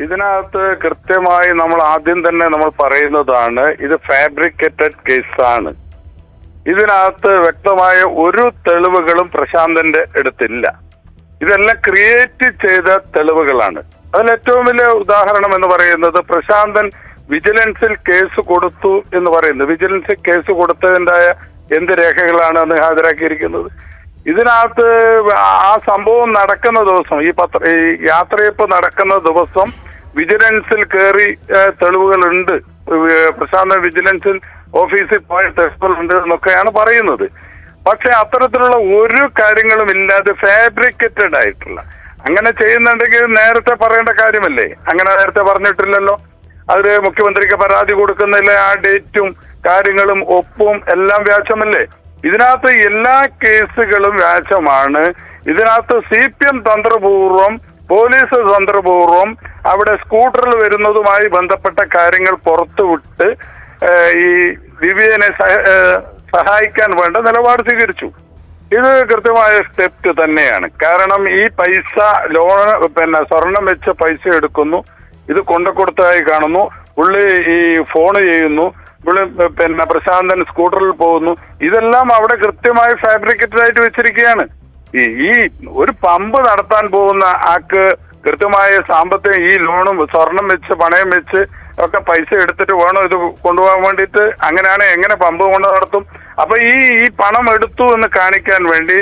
ഇതിനകത്ത് കൃത്യമായി നമ്മൾ ആദ്യം തന്നെ നമ്മൾ പറയുന്നതാണ് ഇത് ഫാബ്രിക്കേറ്റഡ് കേസാണ് ഇതിനകത്ത് വ്യക്തമായ ഒരു തെളിവുകളും പ്രശാന്തന്റെ അടുത്തില്ല. ഇതെല്ലാം ക്രിയേറ്റ് ചെയ്ത തെളിവുകളാണ്. അതിൽ ഏറ്റവും വലിയ ഉദാഹരണം എന്ന് പറയുന്നത് പ്രശാന്തൻ വിജിലൻസിൽ കേസ് കൊടുത്തു എന്ന് പറയുന്നത് വിജിലൻസിൽ കേസ് കൊടുത്തതിന്റെ എന്ത് രേഖകളാണ് അന്ന് ഹാജരാക്കിയിരിക്കുന്നത്? ഇതിനകത്ത് ആ സംഭവം നടക്കുന്ന ദിവസം ഈ പത്ര ഈ യാത്രയപ്പ് നടക്കുന്ന ദിവസം വിജിലൻസിൽ കയറി തെളിവുകളുണ്ട്. പ്രശാന്ത വിജിലൻസിൽ ഓഫീസിൽ പോയ തെളിവുകളുണ്ട് എന്നൊക്കെയാണ് പറയുന്നത്. പക്ഷെ അത്തരത്തിലുള്ള ഒരു കാര്യങ്ങളും ഇല്ലാതെ ഫാബ്രിക്കേറ്റഡ് ആയിട്ടുള്ള അങ്ങനെ ചെയ്യുന്നുണ്ടെങ്കിൽ നേരത്തെ പറയേണ്ട കാര്യമല്ലേ? അങ്ങനെ നേരത്തെ പറഞ്ഞിട്ടില്ലല്ലോ. അതിൽ മുഖ്യമന്ത്രിക്ക് പരാതി കൊടുക്കുന്നതിലെ ആ ഡേറ്റും കാര്യങ്ങളും ഒപ്പും എല്ലാം വ്യാജമല്ലേ? ഇതിനകത്ത് എല്ലാ കേസുകളും വ്യാജമാണ്. ഇതിനകത്ത് സി പി എം തന്ത്രപൂർവം പോലീസ് തന്ത്രപൂർവം അവിടെ സ്കൂട്ടറിൽ വരുന്നതുമായി ബന്ധപ്പെട്ട കാര്യങ്ങൾ പുറത്തുവിട്ട് ഈ ദിവ്യനെ സഹായിക്കാൻ വേണ്ട നിലപാട് സ്വീകരിച്ചു. ഇത് കൃത്യമായ സ്റ്റെപ്പ് തന്നെയാണ്. കാരണം ഈ പൈസ ലോൺ പിന്നെ സ്വർണം വെച്ച പൈസ എടുക്കുന്നു. ഇത് കൊണ്ടക്കൊടുത്തതായി കാണുന്നു. പുള്ളി ഈ ഫോൺ ചെയ്യുന്നു. പുള്ളി പിന്നെ പ്രശാന്തൻ സ്കൂട്ടറിൽ പോകുന്നു. ഇതെല്ലാം അവിടെ കൃത്യമായി ഫാബ്രിക്കേറ്റഡ് ആയിട്ട് വെച്ചിരിക്കുകയാണ്. ഈ ഒരു പമ്പ് നടത്താൻ പോകുന്ന ആക്ക് കൃത്യമായ സാമ്പത്തികം ഈ ലോണും സ്വർണം വെച്ച് പണയം വെച്ച് ഒക്കെ പൈസ എടുത്തിട്ട് വേണം ഇത് കൊണ്ടുപോകാൻ വേണ്ടിയിട്ട്. അങ്ങനെയാണ് എങ്ങനെ പമ്പ് കൊണ്ട് നടത്തും? അപ്പൊ ഈ ഈ പണം എടുത്തു എന്ന് കാണിക്കാൻ വേണ്ടി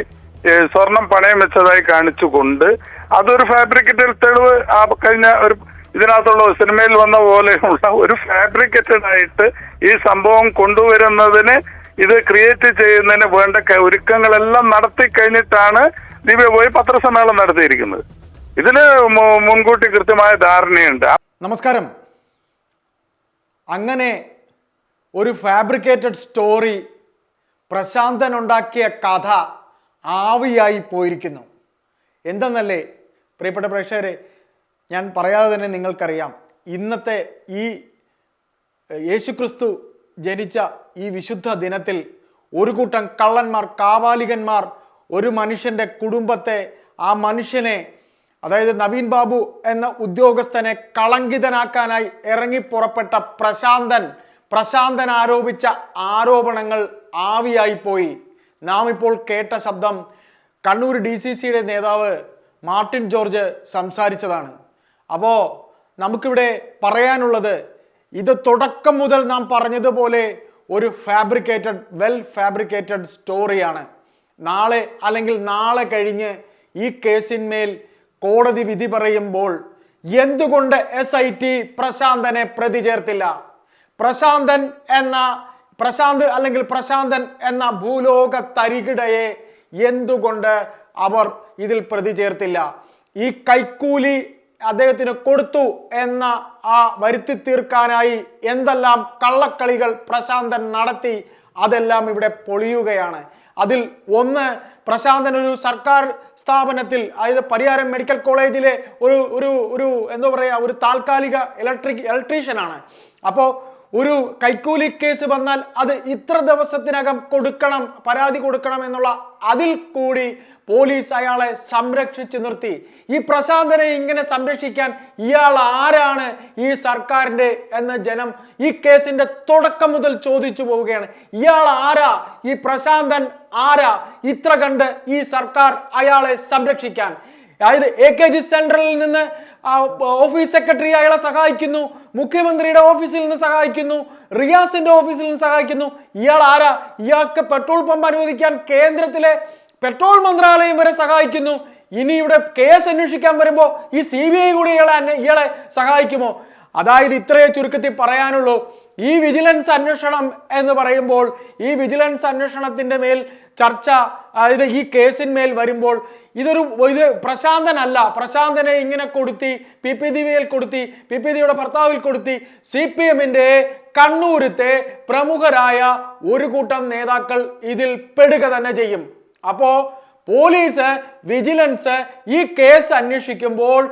സ്വർണം പണയം വെച്ചതായി കാണിച്ചുകൊണ്ട് അതൊരു ഫാബ്രിക്കേറ്റഡ് തെളിവ് ആ കഴിഞ്ഞ ഒരു ഇതിനകത്തുള്ള സിനിമയിൽ വന്ന പോലെയുള്ള ഒരു ഫാബ്രിക്കേറ്റഡ് ആയിട്ട് ഈ സംഭവം കൊണ്ടുവരുന്നതിന് ഇത് ക്രിയേറ്റ് ചെയ്യുന്നതിന് വേണ്ട ഒരുക്കങ്ങളെല്ലാം നടത്തി കഴിഞ്ഞിട്ടാണ് ദിവ്യ പോയി പത്രസമ്മേളനം നടത്തിയിരിക്കുന്നത്. ഇതിന് മുൻകൂട്ടി കൃത്യമായ ധാരണയുണ്ട്. നമസ്കാരം. അങ്ങനെ ഒരു ഫാബ്രിക്കേറ്റഡ് സ്റ്റോറി പ്രശാന്തൻ ഉണ്ടാക്കിയ കഥ ആവിയായി പോയിരിക്കുന്നു. എന്തെന്നല്ലേ? പ്രിയപ്പെട്ട പ്രേക്ഷകരെ ഞാൻ പറയാതെ തന്നെ നിങ്ങൾക്കറിയാം. ഇന്നത്തെ ഈ യേശുക്രിസ്തു ജനിച്ച ഈ വിശുദ്ധ ദിനത്തിൽ ഒരു കൂട്ടം കള്ളന്മാർ കാവാലികന്മാർ ഒരു മനുഷ്യന്റെ കുടുംബത്തെ ആ മനുഷ്യനെ അതായത് നവീൻ ബാബു എന്ന ഉദ്യോഗസ്ഥനെ കളങ്കിതനാക്കാനായി ഇറങ്ങി പുറപ്പെട്ട പ്രശാന്തൻ പ്രശാന്തൻ ആരോപിച്ച ആരോപണങ്ങൾ ആവിയായി പോയി. നാം ഇപ്പോൾ കേട്ട ശബ്ദം കണ്ണൂർ ഡി സി സിയുടെ നേതാവ് മാർട്ടിൻ ജോർജ് സംസാരിച്ചതാണ്. അപ്പോൾ നമുക്കിവിടെ പറയാനുള്ളത് ഇത് തുടക്കം മുതൽ നാം പറഞ്ഞതുപോലെ ഒരു ഫാബ്രിക്കേറ്റഡ് വെൽ ഫാബ്രിക്കേറ്റഡ് സ്റ്റോറിയാണ് നാളെ അല്ലെങ്കിൽ നാളെ കഴിഞ്ഞ് ഈ കേസിന്മേൽ കോടതി വിധി പറയുമ്പോൾ എന്തുകൊണ്ട് എസ് ഐ ടി പ്രശാന്തനെ പ്രതി ചേർത്തില്ല? പ്രശാന്തൻ എന്ന പ്രശാന്ത് അല്ലെങ്കിൽ പ്രശാന്തൻ എന്ന ഭൂലോക തരികിടയെ എന്തുകൊണ്ട് അവർ ഇതിൽ പ്രതി ചേർത്തില്ല? ഈ കൈക്കൂലി അദ്ദേഹത്തിന് കൊടുത്തു എന്ന ആ വരുത്തി തീർക്കാനായി എന്തെല്ലാം കള്ളക്കളികൾ പ്രശാന്തൻ നടത്തി അതെല്ലാം ഇവിടെ പൊളിയുകയാണ്. അതിൽ ഒന്ന് പ്രശാന്തൻ ഒരു സർക്കാർ സ്ഥാപനത്തിൽ അതായത് പരിയാരം മെഡിക്കൽ കോളേജിലെ ഒരു ഒരു ഒരു എന്താ പറയുക ഒരു താൽക്കാലിക ഇലക്ട്രിക് ഇലക്ട്രീഷ്യനാണ്. അപ്പോൾ ഒരു കൈക്കൂലി കേസ് വന്നാൽ അത് ഇത്ര ദിവസത്തിനകം കൊടുക്കണം പരാതി കൊടുക്കണം എന്നുള്ള അതിൽ കൂടി പോലീസ് അയാളെ സംരക്ഷിച്ചു നിർത്തി. ഈ പ്രശാന്തനെ ഇങ്ങനെ സംരക്ഷിക്കാൻ ഇയാൾ ആരാണ് ഈ സർക്കാരിന്റെ എന്ന ജനം ഈ കേസിന്റെ തുടക്കം മുതൽ ചോദിച്ചു പോവുകയാണ്. ഇയാൾ ആരാ? ഈ പ്രശാന്തൻ ആരാ? ഇത്ര കണ്ട് ഈ സർക്കാർ അയാളെ സംരക്ഷിക്കാൻ. അതായത് എ കെ ജി സെൻട്രലിൽ നിന്ന് ഓഫീസ് സെക്രട്ടറി അയാളെ സഹായിക്കുന്നു മുഖ്യമന്ത്രിയുടെ ഓഫീസിൽ നിന്ന് സഹായിക്കുന്നു റിയാസിന്റെ ഓഫീസിൽ നിന്ന് സഹായിക്കുന്നു. ഇയാൾ ആരാ? ഇയാൾക്ക് പെട്രോൾ പമ്പ് അനുവദിക്കാൻ കേന്ദ്രത്തിലെ പെട്രോൾ മന്ത്രാലയം വരെ സഹായിക്കുന്നു. ഇനി ഇവിടെ കേസ് അന്വേഷിക്കാൻ വരുമ്പോൾ ഈ സി ബി ഐ കൂടി ഇയാളെ ഇയാളെ സഹായിക്കുമോ? അതായത് ഇത്രയേ ചുരുക്കത്തിൽ പറയാനുള്ളൂ. ഈ വിജിലൻസ് അന്വേഷണം എന്ന് പറയുമ്പോൾ ഈ വിജിലൻസ് അന്വേഷണത്തിന്റെ മേൽ ചർച്ച അതായത് ഈ കേസിന്മേൽ വരുമ്പോൾ ഇതൊരു ഇത് പ്രശാന്തനല്ല. പ്രശാന്തനെ ഇങ്ങനെ കൊടുത്തി പി പി ദിവിയിൽ കൊടുത്തി പി പി ദിയുടെ ഭർത്താവിൽ കൊടുത്തി സി പി എമ്മിന്റെ കണ്ണൂരത്തെ പ്രമുഖരായ ഒരു കൂട്ടം നേതാക്കൾ ഇതിൽ പെടുക തന്നെ ചെയ്യും. അപ്പോൾ പോലീസ് വിജിലൻസ് ഈ കേസ് അന്വേഷിക്കുമ്പോൾ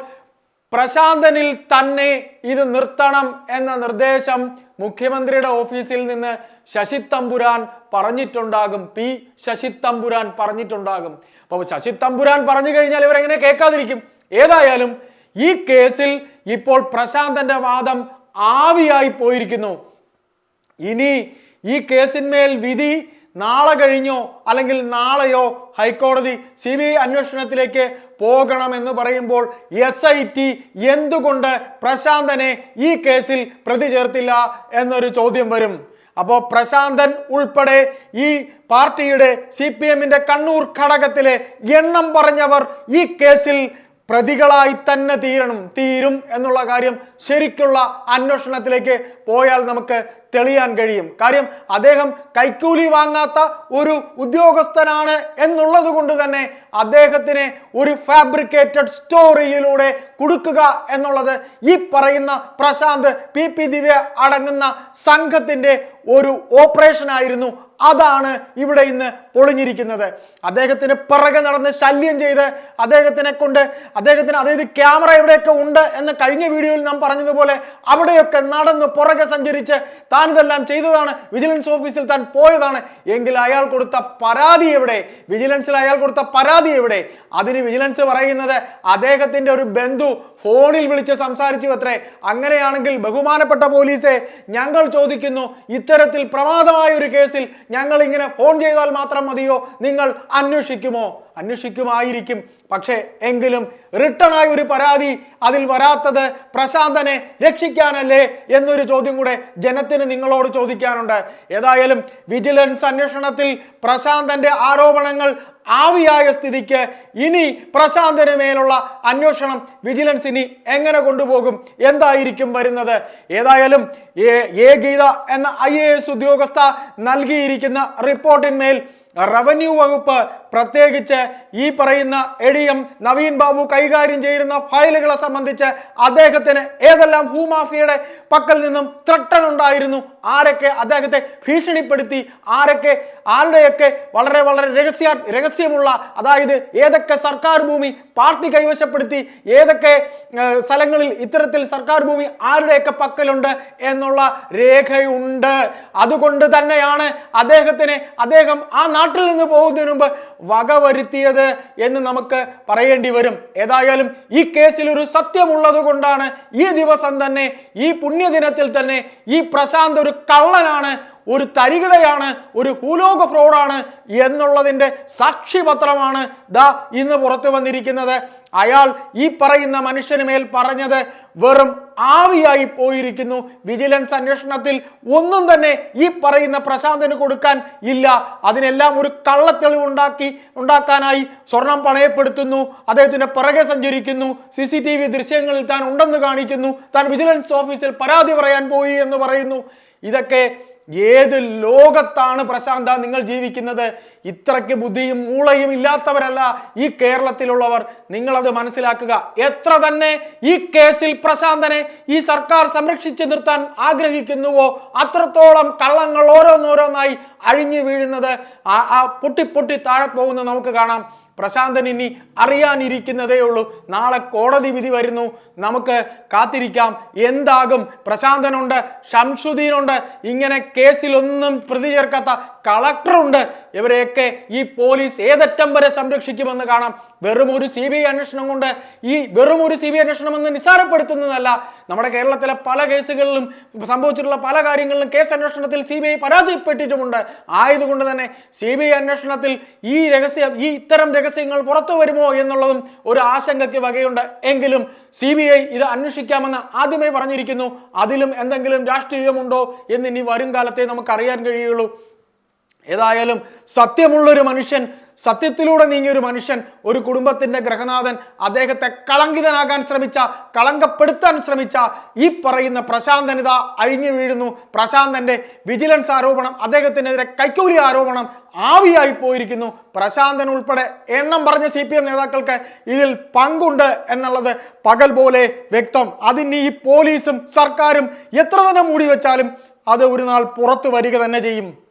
പ്രശാന്തനിൽ തന്നെ ഇത് നിർത്തണം എന്ന നിർദ്ദേശം മുഖ്യമന്ത്രിയുടെ ഓഫീസിൽ നിന്ന് ശശി തമ്പുരാൻ പറഞ്ഞിട്ടുണ്ടാകും. പി ശശി തമ്പുരാൻ പറഞ്ഞിട്ടുണ്ടാകും. അപ്പോൾ ശശി തമ്പുരാൻ പറഞ്ഞു കഴിഞ്ഞാൽ ഇവരെങ്ങനെ കേൾക്കാതിരിക്കും? ഏതായാലും ഈ കേസിൽ ഇപ്പോൾ പ്രശാന്തന്റെ വാദം ആവിയായി പോയിരിക്കുന്നു. ഇനി ഈ കേസിന്മേൽ വിധി നാളെ കഴിഞ്ഞോ അല്ലെങ്കിൽ നാളെയോ ഹൈക്കോടതി സി ബി ഐ അന്വേഷണത്തിലേക്ക് പോകണമെന്ന് പറയുമ്പോൾ എസ് ഐ ടി എന്തുകൊണ്ട് പ്രശാന്തനെ ഈ കേസിൽ പ്രതി ചേർത്തില്ല എന്നൊരു ചോദ്യം വരും. അപ്പോൾ പ്രശാന്തൻ ഉൾപ്പെടെ ഈ പാർട്ടിയുടെ സി പി എമ്മിന്റെ കണ്ണൂർ ഘടകത്തിലെ എണ്ണം പറഞ്ഞവർ ഈ കേസിൽ പ്രതികളായി തന്നെ തീരണം തീരും എന്നുള്ള കാര്യം ശരിക്കുള്ള അന്വേഷണത്തിലേക്ക് പോയാൽ നമുക്ക് തെളിയാൻ കഴിയും. കാര്യം അദ്ദേഹം കൈക്കൂലി വാങ്ങാത്ത ഒരു ഉദ്യോഗസ്ഥനാണ് എന്നുള്ളത് കൊണ്ട് തന്നെ അദ്ദേഹത്തിനെ ഒരു ഫാബ്രിക്കേറ്റഡ് സ്റ്റോറിയിലൂടെ കൊടുക്കുക എന്നുള്ളത് ഈ പറയുന്ന പ്രശാന്ത് പി പി ദിവ്യ അടങ്ങുന്ന സംഘത്തിന്റെ ഒരു ഓപ്പറേഷൻ ആയിരുന്നു അതാണ് ഇവിടെ ഇന്ന് പൊളിഞ്ഞിരിക്കുന്നത്. അദ്ദേഹത്തിന് പിറകെ നടന്ന് ശല്യം ചെയ്ത് അദ്ദേഹത്തിനെ കൊണ്ട് അദ്ദേഹത്തിന് അതായത് ക്യാമറ എവിടെയൊക്കെ ഉണ്ട് എന്ന് കഴിഞ്ഞ വീഡിയോയിൽ നാം പറഞ്ഞതുപോലെ അവിടെയൊക്കെ നടന്ന് പുറകെ സഞ്ചരിച്ച് താൻ ഇതെല്ലാം ചെയ്തതാണ് വിജിലൻസ് ഓഫീസിൽ താൻ പോയതാണ്. എങ്കിൽ അയാൾ കൊടുത്ത പരാതി എവിടെ? വിജിലൻസിൽ അയാൾ കൊടുത്ത പരാതി എവിടെ? അതിന് വിജിലൻസ് പറയുന്നത് അദ്ദേഹത്തിന്റെ ഒരു ബന്ധു ഫോണിൽ വിളിച്ച് സംസാരിച്ചു അത്രേ. അങ്ങനെയാണെങ്കിൽ ബഹുമാനപ്പെട്ട പോലീസെ ഞങ്ങൾ ചോദിക്കുന്നു ഇത്തരത്തിൽ പ്രമാദമായ ഒരു കേസിൽ ഞങ്ങൾ ഇങ്ങനെ ഫോൺ ചെയ്താൽ മാത്രം മതിയോ? നിങ്ങൾ അന്വേഷിക്കുമോ? അന്വേഷിക്കുമായിരിക്കും. പക്ഷേ എങ്കിലും റിട്ടേൺ ആയ ഒരു പരാതി അതിൽ വരാത്തത് പ്രശാന്തനെ രക്ഷിക്കാനല്ലേ എന്നൊരു ചോദ്യം കൂടെ ജനത്തിന് നിങ്ങളോട് ചോദിക്കാനുണ്ട്. ഏതായാലും വിജിലൻസ് അന്വേഷണത്തിൽ പ്രശാന്തന്റെ ആരോപണങ്ങൾ ആവിയായ സ്ഥിതിക്ക് ഇനി പ്രശാന്തന് മേലുള്ള അന്വേഷണം വിജിലൻസ് ഇനി എങ്ങനെ കൊണ്ടുപോകും? എന്തായിരിക്കും വരുന്നത്? ഏതായാലും എ ഗീത എന്ന ഐ ഉദ്യോഗസ്ഥ നൽകിയിരിക്കുന്ന റിപ്പോർട്ടിന്മേൽ റവന്യൂ വകുപ്പ് പ്രത്യേകിച്ച് ഈ പറയുന്ന എടിയം നവീൻ ബാബു കൈകാര്യം ചെയ്യുന്ന ഫയലുകളെ സംബന്ധിച്ച് അദ്ദേഹത്തിന് ഏതെല്ലാം ഭൂമാഫിയയുടെ പക്കൽ നിന്നും ത്രട്ടൻ ഉണ്ടായിരുന്നു ആരൊക്കെ അദ്ദേഹത്തെ ഭീഷണിപ്പെടുത്തി ആരൊക്കെ ആരുടെയൊക്കെ വളരെ വളരെ രഹസ്യ രഹസ്യമുള്ള അതായത് ഏതൊക്കെ സർക്കാർ ഭൂമി പാർട്ടി കൈവശപ്പെടുത്തി ഏതൊക്കെ സ്ഥലങ്ങളിൽ ഇത്തരത്തിൽ സർക്കാർ ഭൂമി ആരുടെയൊക്കെ പക്കലുണ്ട് എന്നുള്ള രേഖയുണ്ട്. അതുകൊണ്ട് തന്നെയാണ് അദ്ദേഹത്തിന് അദ്ദേഹം ആ നാട്ടിൽ നിന്ന് പോകുന്നതിന് മുമ്പ് വകവരുത്തിയത് എന്ന് നമുക്ക് പറയേണ്ടി വരും. ഏതായാലും ഈ കേസിൽ ഒരു സത്യമുള്ളത് കൊണ്ടാണ് ഈ ദിവസം തന്നെ ഈ പുണ്യദിനത്തിൽ തന്നെ ഈ പ്രശാന്ത് ഒരു കള്ളനാണ് ഒരു തരികിടയാണ് ഒരു ഭൂലോക ഫ്രോഡാണ് എന്നുള്ളതിന്റെ സാക്ഷിപത്രമാണ് ദ ഇന്ന് പുറത്തു വന്നിരിക്കുന്നത്. അയാൾ ഈ പറയുന്ന മനുഷ്യന് മേൽ പറഞ്ഞത് വെറും ആവിയായി പോയിരിക്കുന്നു. വിജിലൻസ് അന്വേഷണത്തിൽ ഒന്നും തന്നെ ഈ പറയുന്ന പ്രശാന്തിന് കൊടുക്കാൻ ഇല്ല. അതിനെല്ലാം ഒരു കള്ളത്തെളിവ് ഉണ്ടാക്കി ഉണ്ടാക്കാനായി സ്വർണം പണയപ്പെടുത്തുന്നു. അദ്ദേഹത്തിന്റെ പിറകെ സഞ്ചരിക്കുന്നു. സി സി ടി വി ദൃശ്യങ്ങളിൽ താൻ ഉണ്ടെന്ന് കാണിക്കുന്നു. താൻ വിജിലൻസ് ഓഫീസിൽ പരാതി പറയാൻ പോയി എന്ന് പറയുന്നു. ഇതൊക്കെ ഏത് ലോകത്താണ് പ്രശാന്ത നിങ്ങൾ ജീവിക്കുന്നത്? ഇത്രയ്ക്ക് ബുദ്ധിയും മൂളയും ഇല്ലാത്തവരല്ല ഈ കേരളത്തിലുള്ളവർ. നിങ്ങളത് മനസ്സിലാക്കുക. എത്ര തന്നെ ഈ കേസിൽ പ്രശാന്തനെ ഈ സർക്കാർ സംരക്ഷിച്ചു നിർത്താൻ ആഗ്രഹിക്കുന്നുവോ അത്രത്തോളം കള്ളങ്ങൾ ഓരോന്നോരോന്നായി അഴിഞ്ഞു വീഴുന്നത്. ആ പൊട്ടി പൊട്ടി താഴെ പോകുന്നത് നമുക്ക് കാണാം. പ്രശാന്തൻ ഇനി അറിയാനിരിക്കുന്നതേ ഉള്ളൂ. നാളെ കോടതി വിധി വരുന്നു. നമുക്ക് കാത്തിരിക്കാം. എന്താകും? പ്രശാന്തനുണ്ട് ഷംഷുദ്ദീനുണ്ട് ഇങ്ങനെ കേസിലൊന്നും പ്രതി ചേർക്കാത്ത കളക്ടറുണ്ട്. ഇവരെയൊക്കെ ഈ പോലീസ് ഏതറ്റം വരെ സംരക്ഷിക്കുമെന്ന് കാണാം. വെറും ഒരു സി ബി ഐ അന്വേഷണം കൊണ്ട് ഈ വെറും ഒരു സി ബി ഐ അന്വേഷണം എന്ന് നിസ്സാരപ്പെടുത്തുന്നതല്ല. നമ്മുടെ കേരളത്തിലെ പല കേസുകളിലും സംഭവിച്ചിട്ടുള്ള പല കാര്യങ്ങളിലും കേസ് അന്വേഷണത്തിൽ സി ബി ഐ പരാജയപ്പെട്ടിട്ടുമുണ്ട്. ആയതുകൊണ്ട് തന്നെ സി ബി ഐ അന്വേഷണത്തിൽ ഈ രഹസ്യം ഈ ഇത്തരം രഹസ്യങ്ങൾ പുറത്തു വരുമോ എന്നുള്ളതും ഒരു ആശങ്കയ്ക്ക് വകയുണ്ട്. എങ്കിലും സി ബി ഐ ഇത് അന്വേഷിക്കാമെന്ന് ആദ്യമേ പറഞ്ഞിരിക്കുന്നു. അതിലും എന്തെങ്കിലും രാഷ്ട്രീയമുണ്ടോ എന്ന് ഇനി വരും കാലത്തെ നമുക്ക് അറിയാൻ കഴിയുള്ളൂ ഏതായാലും സത്യമുള്ളൊരു മനുഷ്യൻ സത്യത്തിലൂടെ നീങ്ങിയ ഒരു മനുഷ്യൻ ഒരു കുടുംബത്തിന്റെ ഗ്രഹനാഥൻ അദ്ദേഹത്തെ കളങ്കിതനാകാൻ ശ്രമിച്ച കളങ്കപ്പെടുത്താൻ ശ്രമിച്ച ഈ പറയുന്ന പ്രശാന്തനിത അഴിഞ്ഞു വീഴുന്നു. പ്രശാന്തന്റെ വിജിലൻസ് ആരോപണം അദ്ദേഹത്തിനെതിരെ കൈക്കൂലി ആരോപണം ആവിയായി പോയിരിക്കുന്നു. പ്രശാന്തൻ ഉൾപ്പെടെ എണ്ണം പറഞ്ഞ സി പി എം നേതാക്കൾക്ക് ഇതിൽ പങ്കുണ്ട് എന്നുള്ളത് പകൽ പോലെ വ്യക്തം. അതിന് ഈ പോലീസും സർക്കാരും എത്ര തന്നെ മൂടി വെച്ചാലും അത് ഒരു നാൾ പുറത്തു വരിക തന്നെ ചെയ്യും.